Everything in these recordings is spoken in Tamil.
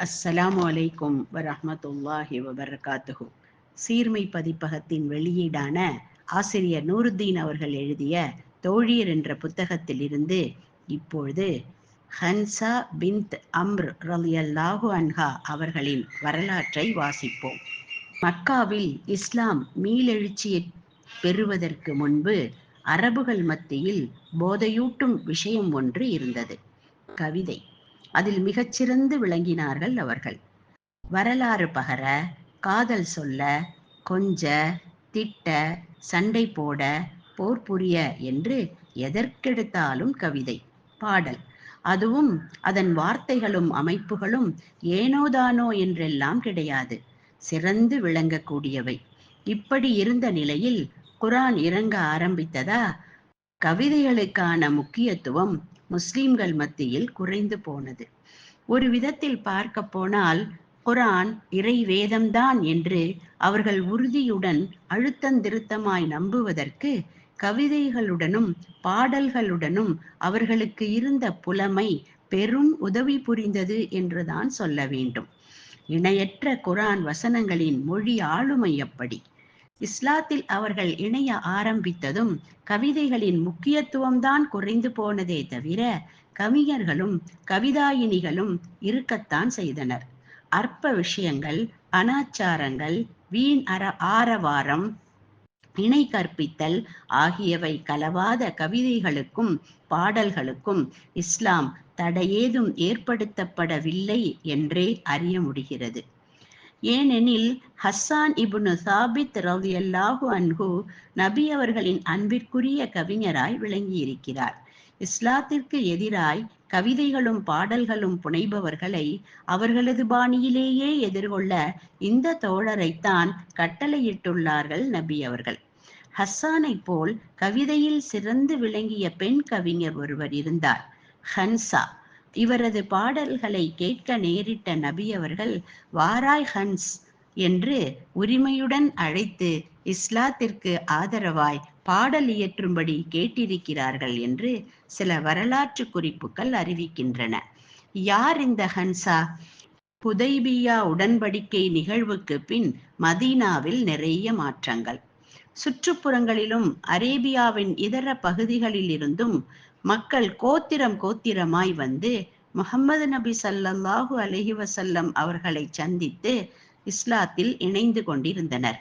அஸ்ஸலாமு அலைக்கும் வரஹ்மத்துல்லாஹி வபரகாத்துஹு. சீர்மை பதிப்பகத்தின் வெளியீடான ஆசிரியர் நூருத்தீன் அவர்கள் எழுதிய தோழியர் என்ற புத்தகத்திலிருந்து இப்பொழுது ஹன்சா பின்த் அம்ர் ரலியல்லாஹு அன்ஹா அவர்களின் வரலாற்றை வாசிப்போம். மக்காவில் இஸ்லாம் மீளெழுச்சியை பெறுவதற்கு முன்பு அரபுகள் மத்தியில் போதையூட்டும் விஷயம் ஒன்று இருந்தது. கவிதை. அதில் மிகச்சிறந்து விளங்கினார்கள் அவர்கள். வரலாறு பகர காதல் சொல்ல கொஞ்ச திட்ட சண்டை போட போர் புரிய என்று எதற்கெடுத்தாலும் கவிதை பாடல். அதுவும் அதன் வார்த்தைகளும் அமைப்புகளும் ஏனோதானோ என்றெல்லாம் கிடையாது. சிறந்து விளங்கக்கூடியவை. இப்படி இருந்த நிலையில் குரான் இறங்க ஆரம்பித்ததா? கவிதைகளுக்கான முக்கியத்துவம் முஸ்லிம்கள் மத்தியில் குறைந்து போனது. ஒரு விதத்தில் பார்க்க போனால் குரான் இறை வேதம்தான் என்று அவர்கள் உறுதியுடன் அழுத்தந்திருத்தமாய் நம்புவதற்கு கவிதைகளுடனும் பாடல்களுடனும் அவர்களுக்கு இருந்த புலமை பெரும் உதவி புரிந்தது என்றுதான் சொல்ல வேண்டும். இணையற்ற குரான் வசனங்களின் மொழி ஆளுமை அப்படி. இஸ்லாத்தில் அவர்கள் இணைய ஆரம்பித்ததும் கவிதைகளின் முக்கியத்துவம்தான் குறைந்து போனதே தவிர கவிஞர்களும் கவிதாயினிகளும் இருக்கத்தான் செய்தனர். அற்ப விஷயங்கள் அனாச்சாரங்கள் வீண் அற ஆரவாரம் இணை கற்பித்தல் ஆகியவை கலவாத கவிதைகளுக்கும் பாடல்களுக்கும் இஸ்லாம் தடையேதும் ஏற்படுத்தப்படவில்லை என்றே அறிய முடிகிறது. ஏனெனில் ஹஸ்ஸான் இபுனு சாபித் ரவியல்லாஹு அன்ஹு நபி அவர்களின் அன்பிற்குரிய கவிஞராய் விளங்கியிருக்கிறார். இஸ்லாத்திற்கு எதிராய் கவிதைகளும் பாடல்களும் புனைபவர்களை அவர்களது பாணியிலேயே எதிர்கொள்ள இந்த தோழரைத்தான் கட்டளையிட்டுள்ளார்கள் நபி அவர்கள். ஹஸ்ஸானை போல் கவிதையில் சிறந்து விளங்கிய பெண் கவிஞர் ஒருவர் இருந்தார். ஹன்சா. இவரது பாடல்களை கேட்க நேரிட்ட நபி அவர்கள் வாராய் ஹன்ஸ் என்று உரிமையுடன் அழைத்து இஸ்லாத்திற்கு ஆதரவாய் பாடல் இயற்றும்படி கேட்டிருக்கிறார்கள் என்று சில வரலாற்று குறிப்புகள் அறிவிக்கின்றன. யார் இந்த ஹன்சா? புதைபியா உடன்படிக்கை நிகழ்வுக்கு பின் மதீனாவில் நிறைய மாற்றங்கள். சுற்றுப்புறங்களிலும் அரேபியாவின் இதர பகுதிகளில் இருந்தும் மக்கள் கோத்திரம் கோத்திரமாய் வந்து முகமது நபி சல்லல்லாஹு அலஹி வசல்லம் அவர்களை சந்தித்து இஸ்லாத்தில் இணைந்து கொண்டிருந்தனர்.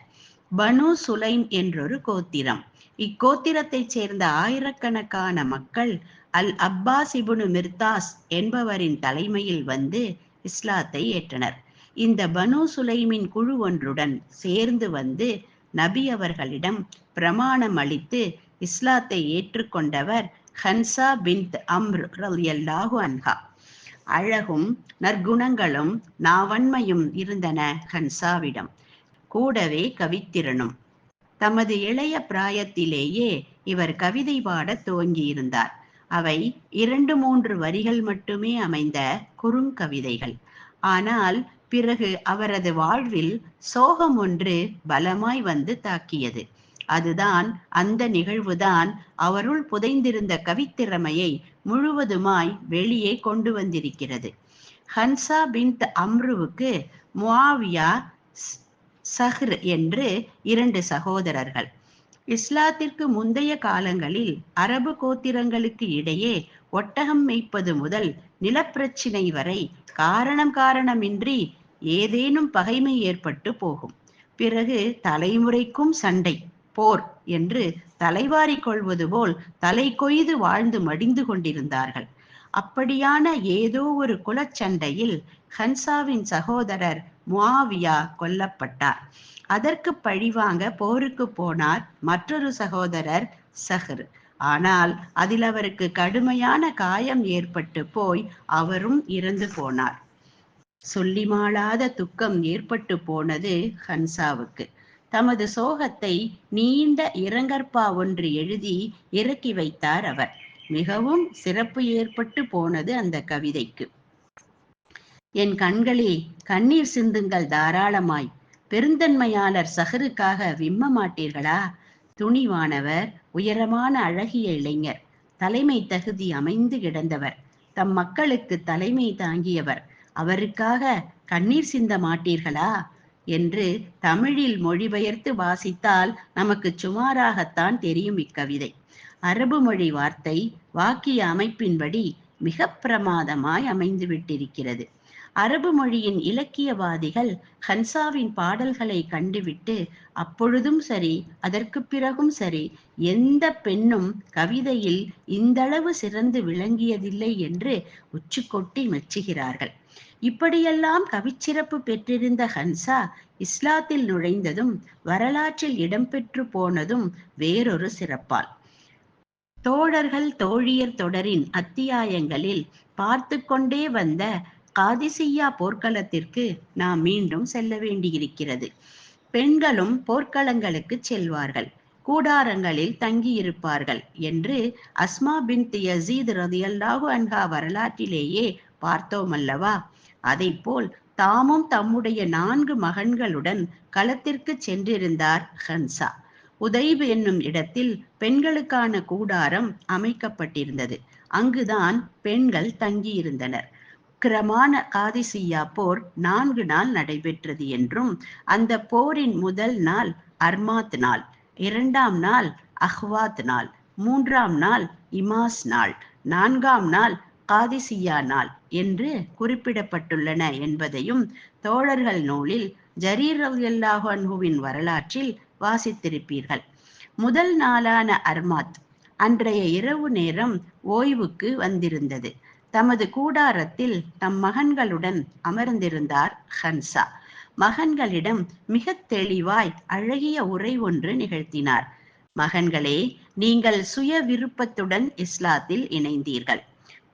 பனு சுலைம் என்றொரு கோத்திரம். இக்கோத்திரத்தைச் சேர்ந்த ஆயிரக்கணக்கான மக்கள் அல் அப்பாஸ் இபுனு மிர்தாஸ் என்பவரின் தலைமையில் வந்து இஸ்லாத்தை ஏற்றனர். இந்த பனு சுலைமின் குழு ஒன்றுடன் சேர்ந்து வந்து நபி அவர்களிடம் பிரமாணம் அளித்து இஸ்லாத்தை ஏற்றுக்கொண்டவர் ஹன்சா பின்த் அம்ர் ரலியல்லாஹு அன்ஹா. அழகும் நற்குணங்களும் நாவன்மையும் இருந்தன ஹன்சாவிடம். கூடவே கவித்திறனும். தமது இளைய பிராயத்திலேயே இவர் கவிதை பாட துவங்கியிருந்தார். அவை இரண்டு மூன்று வரிகள் மட்டுமே அமைந்த குறுங்கவிதைகள் ஆனால் பிறகு அவரது வாழ்வில் சோகம் ஒன்று பலமாய் வந்து தாக்கியது. அதுதான் அந்த நிகழ்வுதான் அவருள் புதைந்திருந்த கவித்திறமையை முழுவதுமாய் வெளியே கொண்டு வந்திருக்கிறது. ஹன்சா பின்த் அம்ருவுக்கு முவாவியா சஹ்ர் என்று இரண்டு சகோதரர்கள். இஸ்லாத்திற்கு முந்தைய காலங்களில் அரபு கோத்திரங்களுக்கு இடையே ஒட்டகம் மேய்ப்பது முதல் நிலப்பிரச்சினை வரை காரணம் காரணமின்றி ஏதேனும் பகைமை ஏற்பட்டு போகும். பிறகு தலைமுறைக்கும் சண்டை. போர் என்று தலைவாரி கொள்வது போல் தலை கொய்து வாழ்ந்து மடிந்து கொண்டிருந்தார்கள். அப்படியான ஏதோ ஒரு குலச்சண்டையில் ஹன்சாவின் சகோதரர் முவாவியா கொல்லப்பட்டார். அதற்கு பழிவாங்க போருக்கு போனார் மற்றொரு சகோதரர் சஹர். ஆனால் அதில் அவருக்கு கடுமையான காயம் ஏற்பட்டு போய் அவரும் இறந்து போனார். சொல்லி மாளாத துக்கம் ஏற்பட்டு போனது ஹன்சாவுக்கு. தமது சோகத்தை நீண்ட இரங்கற்பா ஒன்று எழுதி இறக்கி வைத்தார் அவர். மிகவும் சிறப்பு ஏற்பட்டு போனது அந்த கவிதைக்கு. என் கண்களே கண்ணீர் சிந்துங்கள் தாராளமாய். பெருந்தன்மையாளர் சஹருக்காக விம்ம மாட்டீர்களா? துணிவானவர் உயரமான அழகிய இளைஞர். தலைமை தகுதி அமைந்து கிடந்தவர். தம் மக்களுக்கு தலைமை தாங்கியவர். அவருக்காக கண்ணீர் சிந்த மாட்டீர்களா? என்று தமிழில் மொழிபெயர்த்து வாசித்தால் நமக்கு சுமாராகத்தான் தெரியும் இக்கவிதை. அரபு மொழி வார்த்தை வாக்கிய அமைப்பின்படி மிக பிரமாதமாய் அமைந்து விட்டிருக்கிறது அரபு மொழியின் இலக்கியவாதிகள் ஹன்சாவின் பாடல்களை கண்டுவிட்டு அப்பொழுதும் சரி அதற்கு பிறகும் சரி எந்த பெண்ணும் கவிதையில் இந்தளவு சிறந்து விளங்கியதில்லை என்று உச்சுக்கொட்டி மெச்சுகிறார்கள். இப்படியெல்லாம் கவிச்சிறப்பு பெற்றிருந்த ஹன்சா இஸ்லாத்தில் நுழைந்ததும் வரலாற்றில் இடம்பெற்று போனதும் வேறொரு சிறப்பால். தோழர்கள் தோழியர் தொடரின் அத்தியாயங்களில் பார்த்து கொண்டே வந்த காதிசியா போர்க்களத்திற்கு நாம் மீண்டும் செல்ல வேண்டியிருக்கிறது. பெண்களும் போர்க்களங்களுக்கு செல்வார்கள். கூடாரங்களில் தங்கியிருப்பார்கள் என்று அஸ்மா பின் யசீத் ரதியல்லாஹு அன்ஹா வரலாற்றிலேயே பார்த்தோம் அல்லவா அதை போல் தாமும் தம்முடைய நான்கு மகன்களுடன் களத்திற்கு சென்றிருந்தார் ஹன்சா. உதய்வு என்னும் இடத்தில் பெண்களுக்கான கூடாரம் அமைக்கப்பட்டிருந்தது. அங்குதான் பெண்கள் தங்கியிருந்தனர். கிரமான காதிசியா போர் நான்கு நாள் நடைபெற்றது என்றும் அந்த போரின் முதல் நாள் அர்மாத் நாள் இரண்டாம் நாள் அஹ்வாத் நாள் மூன்றாம் நாள் இமாஸ் நாள் நான்காம் நாள் காதிசியா நாள் என்று குறிப்பிடப்பட்டுள்ளன என்பதையும் தோழர்கள் நூலில் ஜரீர் அன்ஹுவின் வரலாற்றில் வாசித்திருப்பீர்கள். முதல் நாளான அர்மாத் அன்றைய இரவு நேரம் ஓய்வுக்கு வந்திருந்தது. தமது கூடாரத்தில் தம் மகன்களுடன் அமர்ந்திருந்தார் ஹன்சா. மகன்களிடம் மிக தெளிவாய் அழகிய உரை ஒன்று நிகழ்த்தினார். மகன்களே நீங்கள் சுய விருப்பத்துடன் இஸ்லாத்தில் இணைந்தீர்கள்.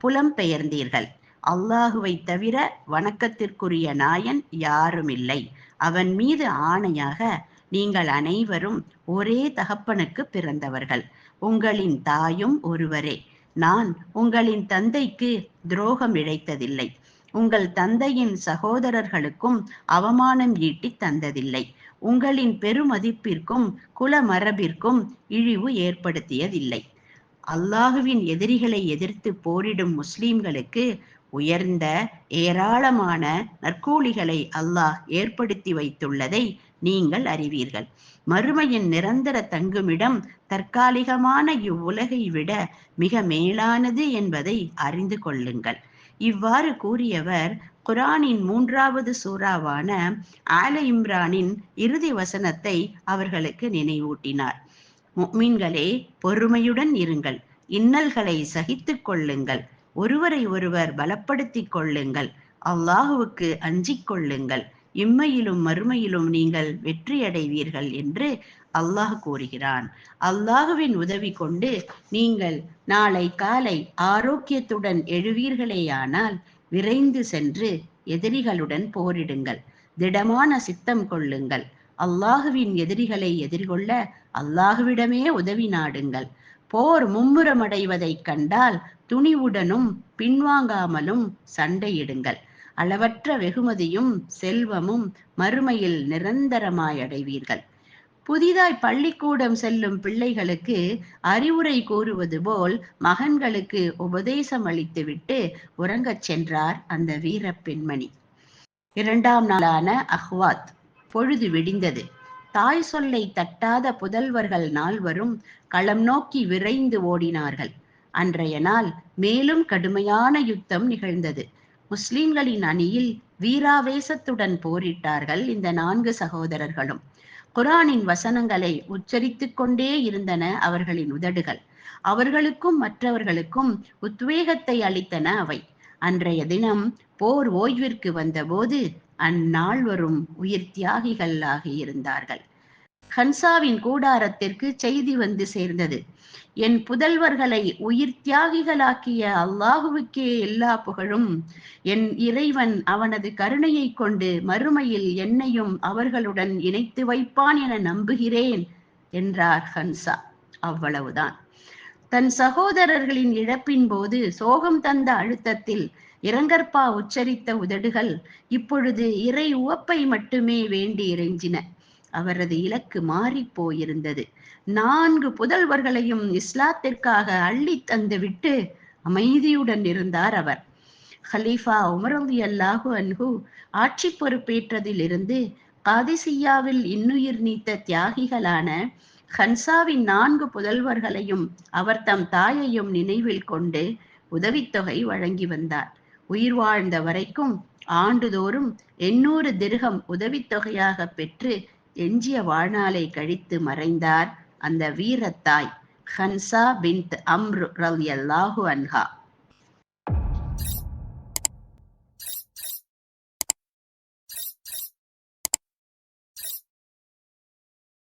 புலம்பெயர்ந்தீர்கள். அல்லாஹுவை தவிர வணக்கத்திற்குரிய நாயன் யாருமில்லை. அவன் மீது ஆணையாக நீங்கள் அனைவரும் ஒரே தகப்பனுக்கு பிறந்தவர்கள். உங்களின் தாயும் ஒருவரே. நான் உங்களின் தந்தைக்கு துரோகம் இழைத்ததில்லை. உங்கள் தந்தையின் சகோதரர்களுக்கும் அவமானம் ஈட்டி தந்ததில்லை. உங்களின் பெருமதிப்பிற்கும் குலமரபிற்கும் இழிவு ஏற்படுத்தியதில்லை. அல்லாஹுவின் எதிரிகளை எதிர்த்து போரிடும் முஸ்லிம்களுக்கு உயர்ந்த ஏராளமான நற்கூலிகளை அல்லாஹ் ஏற்படுத்தி வைத்துள்ளதை நீங்கள் அறிவீர்கள். மறுமையின் நிரந்தர தங்குமிடம் தற்காலிகமான இவ்வுலகை விட மிக மேலானது என்பதை அறிந்து கொள்ளுங்கள். இவ்வாறு கூறியவர் குரானின் மூன்றாவது சூறாவான ஆல இம்ரானின் இறுதி வசனத்தை அவர்களுக்கு நினைவூட்டினார். மீன்களே பொறுமையுடன் இருங்கள். இன்னல்களை சகித்துக் கொள்ளுங்கள். ஒருவரை ஒருவர் பலப்படுத்திக் கொள்ளுங்கள். அல்லாஹுவுக்கு அஞ்சிக் கொள்ளுங்கள். இம்மையிலும் மறுமையிலும் நீங்கள் வெற்றியடைவீர்கள் என்று அல்லாஹ் கூறுகிறான். அல்லாஹுவின் உதவி கொண்டு நீங்கள் நாளை காலை ஆரோக்கியத்துடன் எழுவீர்களேயானால் விரைந்து சென்று எதிரிகளுடன் போரிடுங்கள். திடமான சித்தம் கொள்ளுங்கள். அல்லாஹுவின் எதிரிகளை எதிர்கொள்ள அல்லாஹுவிடமே உதவி நாடுங்கள். போர் மும்முரமடைவதைக் கண்டால் துணிவுடனும் பின்வாங்காமலும் சண்டையிடுங்கள். அளவற்ற வெகுமதியும் செல்வமும் மறுமையில் நிரந்தரமாய் அடைவீர்கள். புதிதாய் பள்ளிக்கூடம் செல்லும் பிள்ளைகளுக்கு அறிவுரை கூறுவது போல் மகன்களுக்கு உபதேசம் அளித்துவிட்டு உறங்கச் சென்றார் அந்த வீர பெண்மணி. இரண்டாம் நாளான அஹ்வாத். பொழுது விடிந்தது. தாய் சொல்லை தட்டாத புதல்வர்கள் நால்வரும் களம் நோக்கி விரைந்து ஓடினார்கள். அன்றைய நாள் மேலும் கடுமையான யுத்தம் நிகழ்ந்தது. முஸ்லிம்களின் அணியில் வீராவேசத்துடன் போரிட்டார்கள் இந்த நான்கு சகோதரர்களும். குரானின் வசனங்களை உச்சரித்துக் கொண்டே இருந்தன அவர்களின் உதடுகள். அவர்களுக்கும் மற்றவர்களுக்கும் உத்வேகத்தை அளித்தன அவை. அன்றைய தினம் போர் ஓய்விற்கு வந்தபோது அந்நால்வரும் உயிர் தியாகிகளாக இருந்தார்கள். ஹன்சாவின் கூடாரத்திற்கு செய்தி வந்து சேர்ந்தது. என் புதல்வர்களை உயிர் தியாகிகளாக்கிய அல்லாஹுவுக்கே எல்லா புகழும். என் இறைவன் அவனது கருணையை கொண்டு மறுமையில் என்னையும் அவர்களுடன் இணைத்து வைப்பான் என நம்புகிறேன் என்றார் ஹன்சா. அவ்வளவுதான். தன் சகோதரர்களின் இழப்பின் போது சோகம் தந்த அழுத்தத்தில் இரங்கற்பா உச்சரித்த உதடுகள் இப்பொழுது இறை உவப்பை மட்டுமே வேண்டி இறைஞ்சின. அவரது இலக்கு மாறி போயிருந்தது. நான்கு புதல்வர்களையும் இஸ்லாத்திற்காக அள்ளி தந்து விட்டு அமைதியுடன் இருந்தார் அவர். ஹலீஃபா உமரது அல்லாஹு அன்ஹு ஆட்சி பொறுப்பேற்றதிலிருந்து காதிசியாவில் இன்னுயிர் நீத்த தியாகிகளான ஹன்சாவின் நான்கு புதல்வர்களையும் அவர் தம் தாயையும் நினைவில் கொண்டு உதவித்தொகை வழங்கி வந்தார். உயிர் வாழ்ந்த வரைக்கும் ஆண்டுதோறும் எண்ணூறு திருகம் உதவித்தொகையாக பெற்று எஞ்சிய வாழ்நாளை கழித்து மறைந்தார் அந்த வீரத்தாய் ஹன்சா பின்த் அம்ரு ரலியல்லாஹு அன்ஹா.